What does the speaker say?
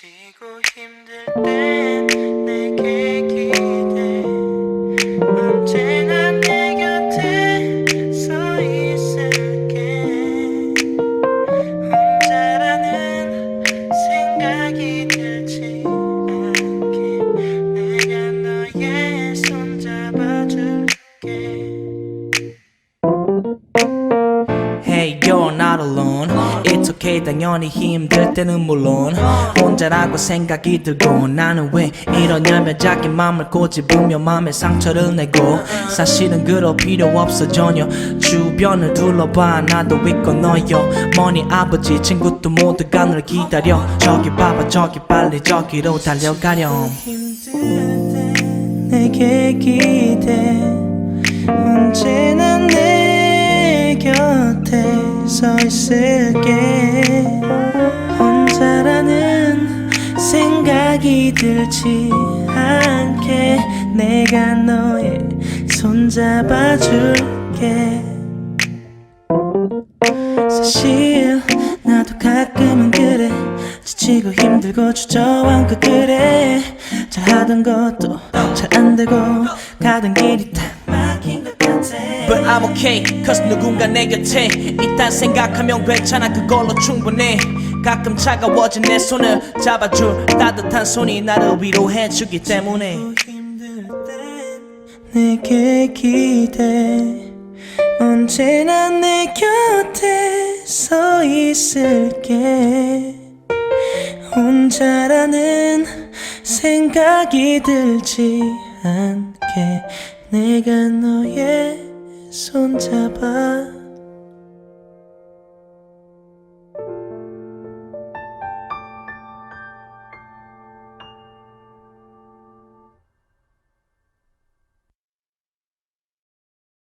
지치고 힘들 땐 Hey, you're not alone. It's okay, 당연히 힘들 때는 물론 혼자라고 생각이 들고 나는 왜 이러냐면 자기 맘을 꼬집으며 맘에 상처를 내고 사실은 그럴 필요 없어 전혀. 주변을 둘러봐 나도 있고 너요 머니 아버지 친구도 모두가 널 기다려. 저기 봐봐 저기 빨리 저기로 달려가렴. 힘들 때 내게 기대. 언제나 내 서 있을게. 혼자라는 생각이 들지 않게 내가 너의 손 잡아줄게. 사실 나도 가끔은 그래. 지치고 힘들고 주저앉고 그래. 잘하던 것도 잘 안되고 가던 길이 딱 막힌 것 같아 But I'm okay, cause 누군가 내 곁에 있단 생각하면 괜찮아. 그걸로 충분해. 가끔 차가워진 내 손을 잡아줄 따뜻한 손이 나를 위로해주기 때문에. 내게 기대. 언제나 내 곁에 서 있을게. 혼자라는 생각이 들지 않게. 내가 너의 손 잡아